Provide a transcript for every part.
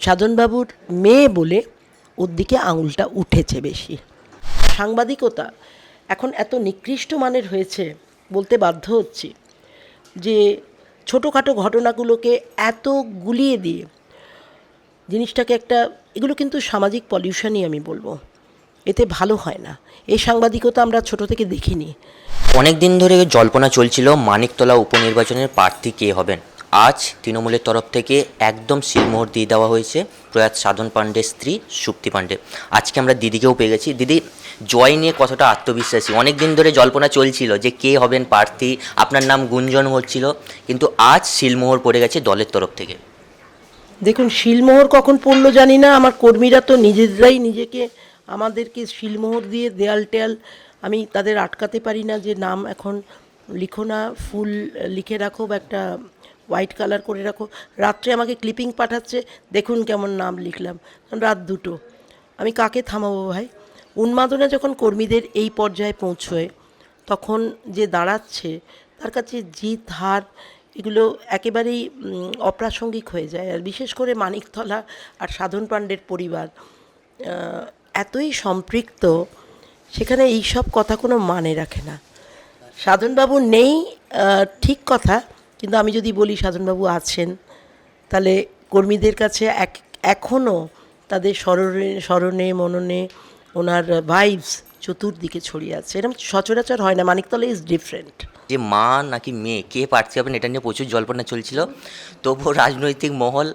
সাধনবাবুর মেয়ে বলে ওর দিকে আঙুলটা উঠেছে বেশি। সাংবাদিকতা এখন এত নিকৃষ্ট মানের হয়েছে বলতে বাধ্য হচ্ছি যে ছোটোখাটো ঘটনাগুলোকে এত গুলিয়ে দিয়ে জিনিসটাকে একটা, এগুলো কিন্তু সামাজিক পলিউশনই আমি বলব। এতে ভালো হয় না। এই সাংবাদিকতা আমরা ছোট থেকে দেখিনি। অনেক দিন ধরে জল্পনা চলছিল মানিকতলা উপনির্বাচনের প্রার্থী কে হবেন। আজ তৃণমূলের তরফ থেকে একদম সিলমোহর দিয়ে দেওয়া হয়েছে প্রয়াত সাধন পাণ্ডের স্ত্রী সুপ্তি পাণ্ডে। আজকে আমরা দিদিকেও পেয়ে গেছি। দিদি, জয় নিয়ে কতটা আত্মবিশ্বাসী? অনেক দিন ধরে জল্পনা চলছিল যে কে হবেন প্রার্থী, আপনার নাম গুঞ্জন হচ্ছিল, কিন্তু আজ সিলমোহর পড়ে গেছে দলের তরফ থেকে। দেখুন শিলমোহর কখন পড়ল জানি না। আমার কর্মীরা তো নিজেরাই নিজেকে আমাদেরকে শিলমোহর দিয়ে দেয়াল টেয়াল আমি তাদের আটকাতে পারি না যে নাম এখন লিখো না, ফুল লিখে রাখো বা একটা হোয়াইট কালার করে রাখো। রাত্রে আমাকে ক্লিপিং পাঠাচ্ছে, দেখুন কেমন নাম লিখলাম। রাত দুটো। আমি কাকে থামাবো ভাই? উন্মাদনা যখন কর্মীদের এই পর্যায়ে পৌঁছয়, তখন যে দাঁড়াচ্ছে, তার কাছে জিত, হার, এগুলো একেবারেই অপ্রাসঙ্গিক হয়ে যায়। আর বিশেষ করে মানিকতলা আর সাধন পাণ্ডের পরিবার এতই সম্পৃক্ত, সেখানে এইসব কথা কোনো মানে রাখে না। সাধনবাবু নেই ঠিক কথা কিন্তু আমি যদি বলি সাধনবাবু আছেন, তাহলে কর্মীদের কাছে এক এখনও তাদের স্মরণে স্মরণে, মননে ওনার ভাইবস চতুর্দিকে ছড়িয়ে আছে। এরকম সচরাচর হয় না, মানিকতলা ইজ ডিফারেন্ট যে মা নাকি মেয়ে, কে প্রার্থী হবেন এটা নিয়ে প্রচুর জল্পনা চলছিল। তবুও রাজনৈতিক মহল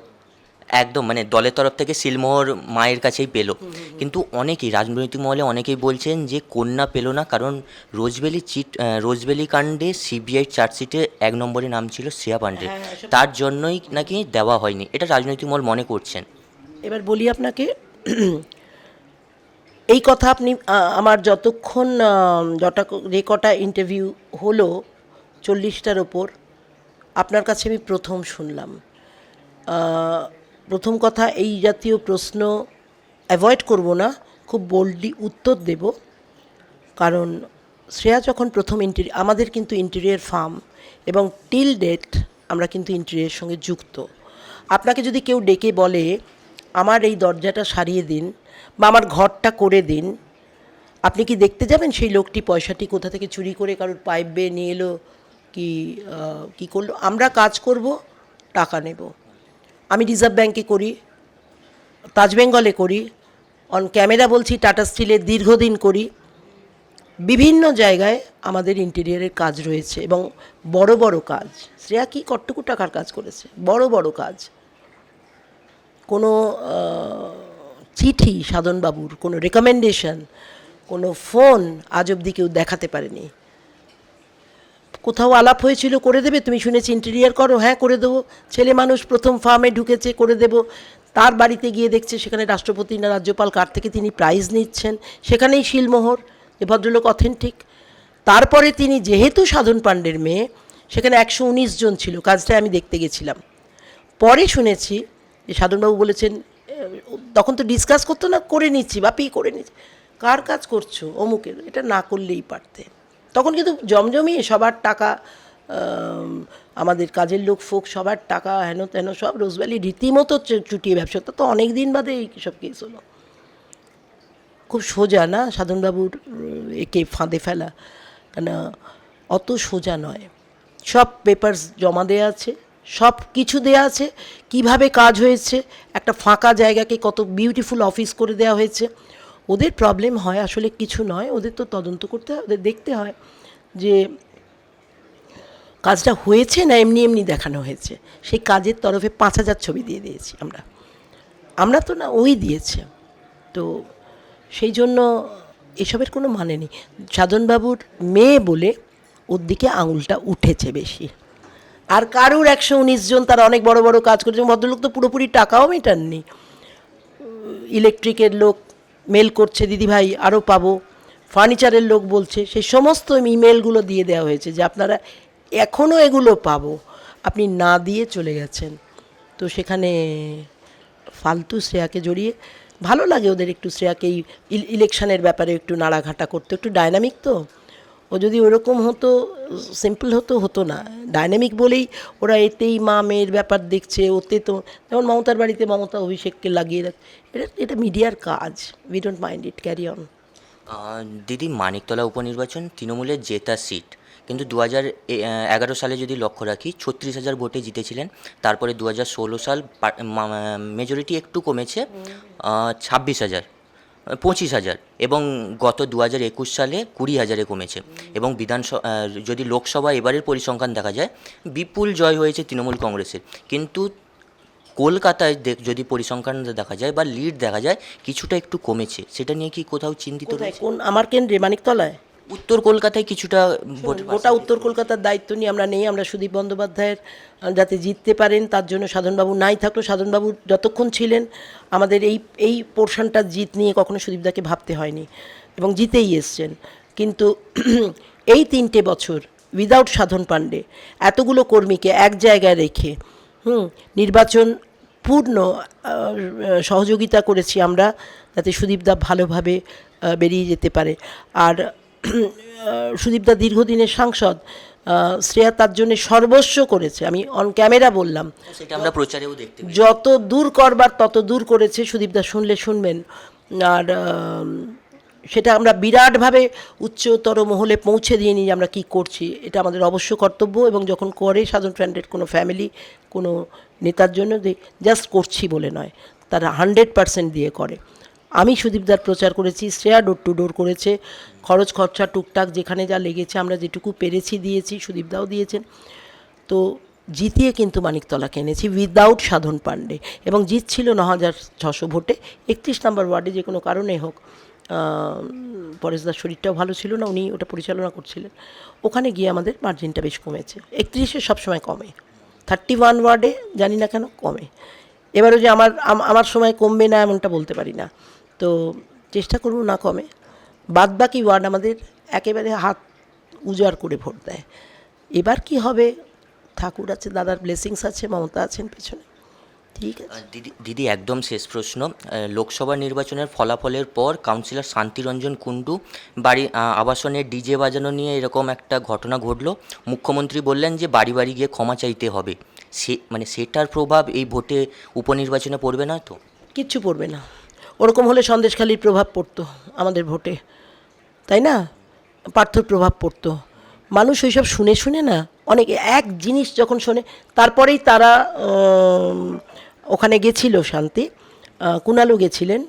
একদম মানে দলের তরফ থেকে সিলমোহর মায়ের কাছেই পেল। কিন্তু অনেকেই রাজনৈতিক মহলে অনেকেই বলছেন যে কন্যা পেল না কারণ রোজবেলি চিট রোজবেলি কাণ্ডে সিবিআই চার্জশিটে এক নম্বরে নাম ছিল শ্রেয়া পাণ্ডে তার জন্যই নাকি দেওয়া হয়নি। এটা রাজনৈতিক মহল মনে করছেন। এবার বলি আপনাকে এই কথা আপনি আমার যতক্ষণ যটা যে কটা ইন্টারভিউ হলো চল্লিশটার ওপর আপনার কাছে আমি প্রথম শুনলাম। প্রথম কথা, এই জাতীয় প্রশ্ন অ্যাভয়েড করব না, খুব বোল্ডলি উত্তর দেব। কারণ শ্রেয়া যখন প্রথম ইন্টেরিয়ার আমাদের কিন্তু ইন্টেরিয়ার ফার্ম এবং টিল ডেট আমরা কিন্তু ইন্টেরিয়ার সঙ্গে যুক্ত। আপনাকে যদি কেউ ডেকে বলে, আমার এই দরজাটা সারিয়ে দিন বা আমার ঘরটা করে দিন আপনি কি দেখতে যাবেন সেই লোকটি পয়সাটি কোথা থেকে চুরি করে কারোর পাইপ বেয়ে নিয়ে এলো, কি কি করল? আমরা কাজ করব, টাকা নেব। আমি রিজার্ভ ব্যাংকে করি, তাজ বেঙ্গলে করি অন ক্যামেরা বলছি টাটা স্টিলের দীর্ঘদিন করি। বিভিন্ন জায়গায় আমাদের ইন্টেরিয়ারের কাজ রয়েছে এবং বড় বড় কাজ। শ্রেয়া কি কট্টুকু টাকার কাজ করেছে? বড় বড় কাজ। কোনো চিঠি সাধনবাবুর, কোনো রেকমেন্ডেশন কোনো ফোন আজ অবধি কেউ দেখাতে পারেনি। কোথাও আলাপ হয়েছিল, করে দেবে? তুমি শুনেছি ইন্টেরিয়ার করো হ্যাঁ করে দেবো। ছেলে মানুষ প্রথম ফার্মে ঢুকেছে, করে দেব। তার বাড়িতে গিয়ে দেখছে সেখানে রাষ্ট্রপতি না রাজ্যপাল, কার থেকে তিনি প্রাইজ নিচ্ছেন? সেখানেই শিলমোহর, এ ভদ্রলোক অথেন্টিক তারপরে তিনি যেহেতু সাধন পাণ্ডের মেয়ে, সেখানে একশো উনিশ জন ছিল কাজটা আমি দেখতে গেছিলাম। পরে শুনেছি যে সাধনবাবু বলেছেন তখন তো ডিসকাস করতো না, করে নিচ্ছি, বাপি, করে নিচ্ছি। কার কাজ করছ? অমুকের, এটা না করলেই পারতে তখন কিন্তু জমজমিয়ে সবার টাকা আমাদের কাজের লোক, ফোক সবার টাকা, হেন তেন সব রোজভ্যালি রীতিমতো চুটিয়ে ব্যবসা। তো অনেক দিন বাদে এই সব কেস হলো। খুব সোজা না? সাধনবাবুর একে ফাঁদে ফেলা। কেন? অত সোজা নয়। সব পেপারস জমা দেওয়া আছে, সব কিছু দেওয়া আছে। কীভাবে কাজ হয়েছে? একটা ফাঁকা জায়গাকে কত বিউটিফুল অফিস করে দেওয়া হয়েছে। ওদের প্রবলেম হয় আসলে কিছু নয়, ওদের তো তদন্ত করতে হয়, ওদের দেখতে হয় যে কাজটা হয়েছে না এমনি এমনি দেখানো হয়েছে। সেই কাজের তরফে পাঁচ হাজার ছবি দিয়ে দিয়েছি আমরা। আমরা তো না, ওই দিয়েছে। তো সেই জন্য এসবের কোনো মানে নেই। সাধনবাবুর মেয়ে বলে ওর দিকে আঙুলটা উঠেছে বেশি। আর কারুর একশো উনিশ জন তারা অনেক বড় বড় কাজ করেছে। ভদ্রলোক তো পুরোপুরি টাকাও মেটাননি। ইলেকট্রিকের লোক মেল করছে দিদিভাই আরও পাবো। ফার্নিচারের লোক বলছে, সেই সমস্ত ইমেলগুলো দিয়ে দেওয়া হয়েছে যে আপনারা এখনও এগুলো পাবো। আপনি না দিয়ে চলে গেছেন। তো সেখানে ফালতু শ্রেয়াকে জড়িয়ে, ভালো লাগে ওদের একটু শ্রেয়াকে ইলেকশনের ব্যাপারে একটু নাড়াঘাটা করতে, একটু ডায়নামিক তো। ও যদি ওরকম হতো সিম্পল হতো হতো না। ডাইনামিক বলেই ওরা এতেই মা মেয়ের ব্যাপার দেখছে, ওতে তো যেমন মমতার বাড়িতে মমতা অভিষেককে লাগিয়ে রাখ এটা এটা মিডিয়ার কাজ। We don't mind it carry on দিদি, মানিকতলা উপনির্বাচন তৃণমূলের জেতা সিট। কিন্তু দু এগারো সালে যদি লক্ষ্য রাখি, ছত্রিশ হাজার ভোটে জিতেছিলেন। তারপরে দু হাজার ষোলো সাল মেজরিটি একটু কমেছে ছাব্বিশ হাজার। পঁচিশ হাজার এবং গত দু হাজার একুশ সালে কুড়ি হাজারে কমেছে। এবং বিধানসভা যদি লোকসভা এবারের পরিসংখ্যান দেখা যায় বিপুল জয় হয়েছে তৃণমূল কংগ্রেসের। কিন্তু কলকাতায় যদি পরিসংখ্যান দেখা যায় বা লিড দেখা যায় কিছুটা একটু কমেছে। সেটা নিয়ে কি কোথাও চিন্তিত কোন আমার কেন্দ্রে মানিকতলায়? উত্তর কলকাতায় কিছুটা গোটা উত্তর কলকাতার দায়িত্ব নিয়ে আমরা নেই আমরা সুদীপ বন্দ্যোপাধ্যায়ের যাতে জিততে পারেন তার জন্য সাধনবাবু নাই থাকল সাধনবাবু যতক্ষণ ছিলেন আমাদের এই এই পোর্শনটা জিত নিয়ে কখনো সুদীপদাকে ভাবতে হয়নি এবং জিতেই এসছেন। কিন্তু এই তিনটে বছর উইদাউট সাধন পাণ্ডে এতগুলো কর্মীকে এক জায়গায় রেখে হুম নির্বাচন পূর্ণ সহযোগিতা করেছি আমরা যাতে সুদীপদা ভালোভাবে বেরিয়ে যেতে পারে। আর সুদীপদা দীর্ঘদিনের সাংসদ শ্রেয়া তার জন্য সর্বস্ব করেছে। আমি অন ক্যামেরা বললাম। সেটা আমরা প্রচারেও দেখতে যত দূর করবার তত দূর করেছে সুদীপদা শুনলে শুনবেন। আর সেটা আমরা বিরাটভাবে উচ্চতর মহলে পৌঁছে দিয়ে নিই যে আমরা কী করছি। এটা আমাদের অবশ্য কর্তব্য এবং যখন করে সাধারণ ফ্রেন্ডের কোনো ফ্যামিলি কোনো নেতার জন্য জাস্ট করছি বলে নয় তারা হান্ড্রেড পার্সেন্ট দিয়ে করে। আমি সুদীপদার প্রচার করেছি, শ্রেয়া ডোর টু ডোর করেছে, খরচ খরচা টুকটাক যেখানে যা লেগেছে আমরা যেটুকু পেরেছি দিয়েছি সুদীপদাও দিয়েছেন। তো জিতিয়ে কিন্তু মানিকতলা কিনেছি উইদাউট সাধন পাণ্ডে এবং জিতছিল ন হাজার ছশো ভোটে, একত্রিশ নম্বর ওয়ার্ডে যে কোনো কারণে হোক। পরেশদার শরীরটাও ভালো ছিল না, উনি ওটা পরিচালনা করছিলেন। ওখানে গিয়ে আমাদের মার্জিনটা বেশ কমেছে। একত্রিশে সবসময় কমে। থার্টি ওয়ান ওয়ার্ডে জানি না কেন কমে। এবারও যে আমার আমার সময় কমবে না এমনটা বলতে পারি না। তো চেষ্টা করব না কমে। বাদ বাকি ওয়ার্ড আমাদের একেবারে হাত উজাড় করে ভোট দেয়। এবার কি হবে? ঠাকুর আছে দাদার ব্লেসিংস আছে মমতা আছেন পেছনে। ঠিক আছে। দিদি দিদি একদম শেষ প্রশ্ন। লোকসভা নির্বাচনের ফলাফলের পর কাউন্সিলর শান্তিরঞ্জন কুণ্ডু বাড়ি আবাসনে ডিজে বাজানো নিয়ে এরকম একটা ঘটনা ঘটলো। মুখ্যমন্ত্রী বললেন যে বাড়ি বাড়ি গিয়ে ক্ষমা চাইতে হবে। সে মানে সেটার প্রভাব এই ভোটে উপনির্বাচনে পড়বে না তো? কিচ্ছু পড়বে না। ওরকম হলে সন্দেশখালির প্রভাব পড়তো আমাদের ভোটে, তাই না? পার্থর প্রভাব পড়তো। মানুষ ওইসব শুনে শুনে না, অনেক, এক জিনিস যখন শোনে, তারপরেই তারা ওখানে গেছিল শান্তি কুণালও গেছিলেন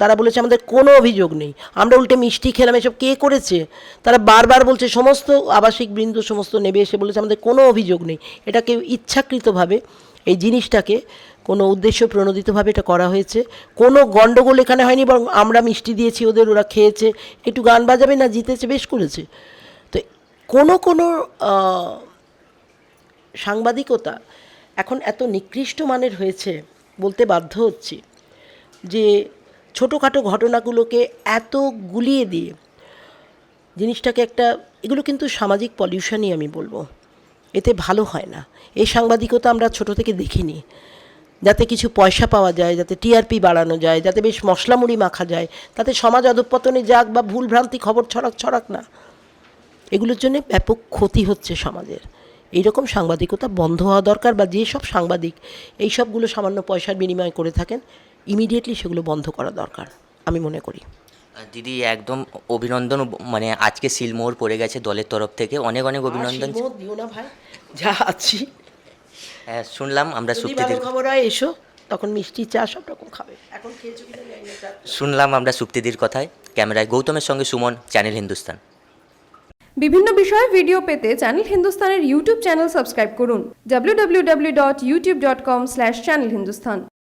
তারা বলেছে আমাদের কোনো অভিযোগ নেই, আমরা উল্টে মিষ্টি খেলাম, এসব কে করেছে? তারা বারবার বলছে, সমস্ত আবাসিক বৃন্দ সমস্ত নেবে এসে বলেছে, আমাদের কোনো অভিযোগ নেই। এটাকে ইচ্ছাকৃতভাবে এই জিনিসটাকে কোনো উদ্দেশ্য প্রণোদিতভাবে এটা করা হয়েছে। কোনো গণ্ডগোল এখানে হয়নি, বরং আমরা মিষ্টি দিয়েছি, ওদের ওরা খেয়েছে, একটু গান বাজাবে না, জিতেছে, বেশ করেছে। তো কোনো কোনো সাংবাদিকতা এখন এত নিকৃষ্ট মানের হয়েছে বলতে বাধ্য হচ্ছি যে ছোটোখাটো ঘটনাগুলোকে এত গুলিয়ে দিয়ে জিনিসটাকে একটা, এগুলো কিন্তু সামাজিক পলিউশনই আমি বলব। এতে ভালো হয় না। এই সাংবাদিকতা আমরা ছোট থেকে দেখিনি। যাতে কিছু পয়সা পাওয়া যায় যাতে টিআরপি বাড়ানো যায় যাতে বেশ মশলা মুড়ি মাখা যায় তাতে সমাজ অধঃপতনে যাক বা ভুলভ্রান্তি খবর ছড়াক ছড়াক না। এগুলোর জন্য ব্যাপক ক্ষতি হচ্ছে সমাজের। এইরকম সাংবাদিকতা বন্ধ হওয়া দরকার বা যেসব সাংবাদিক এই সবগুলো সামান্য পয়সার বিনিময় করে থাকেন ইমিডিয়েটলি সেগুলো বন্ধ করা দরকার আমি মনে করি। দিদি একদম অভিনন্দন মানে আজকে সিলমোহর পড়ে গেছে দলের তরফ থেকে। অনেক অনেক অভিনন্দন। দিও না ভাই। যা আছি। শুনলাম আমরা সুপ্তিদির খবর হয় এসো। তখন মিষ্টি চা সব রকম খাবে। এখন। শুনলাম আমরা সুপ্তিদির কথায়। ক্যামেরায় গৌতমের সঙ্গে সুমন চ্যানেল হিন্দুস্তান। বিভিন্ন বিষয়ে ভিডিও পেতে চ্যানেল হিন্দুস্তানের ইউটিউব চ্যানেল সাবস্ক্রাইব করুন। www.youtube.com/channelhindustan